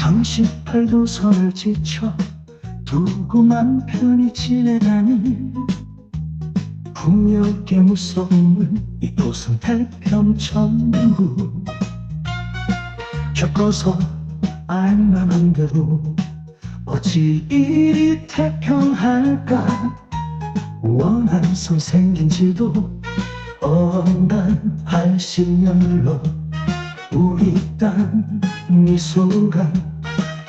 38도 선을 지쳐 두고만 편히 지내다니. 풍력의 무서움은 이곳은 태평천국 겪어서 알만한 대로 어찌 이리 태평할까? 원한 선생인지도 언단 80년로 우리 땅 미소가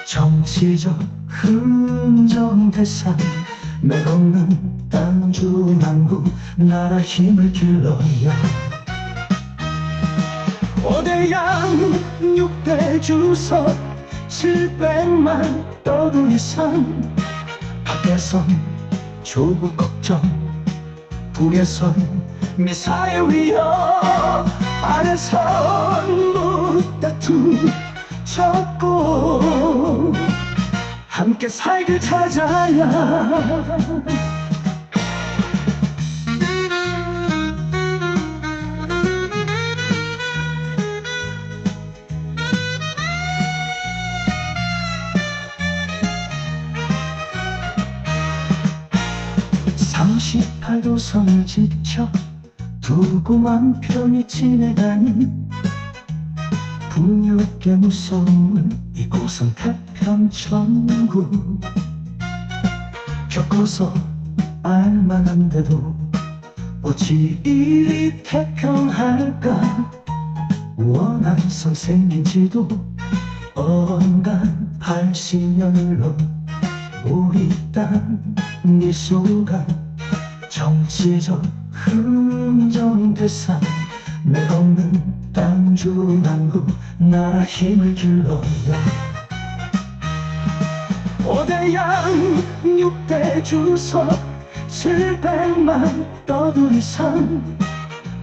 정치적 흥정 대상 맥없는 땅주 남부 나라 힘을 길러야. 오대양 육대 주석 700만 떠돌이 산 밖에선 조국 걱정 북에선 미사일 위협 아래선 무다툼 쳤고 함께 살길 찾아야. 삼십팔도 선을 지쳐 두고만 편히 지내다니. 북녘의 무서움은 이곳은 태평천국 겪어서 알만한데도 어찌 이리 태평할까? 원한 선생인지도 언간 80년으로 우리 땅 미소가? 정치적 흥정 대상 맥없는 땅주 남부 나라 힘을 길러야 오대양 육대 주석 700만 떠돌이 산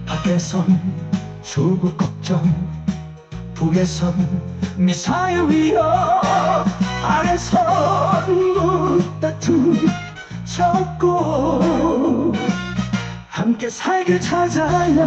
밖에선 조국 걱정 북에선 미사일 위협 아래선 무다툼 쳤고 함께 살길 찾아야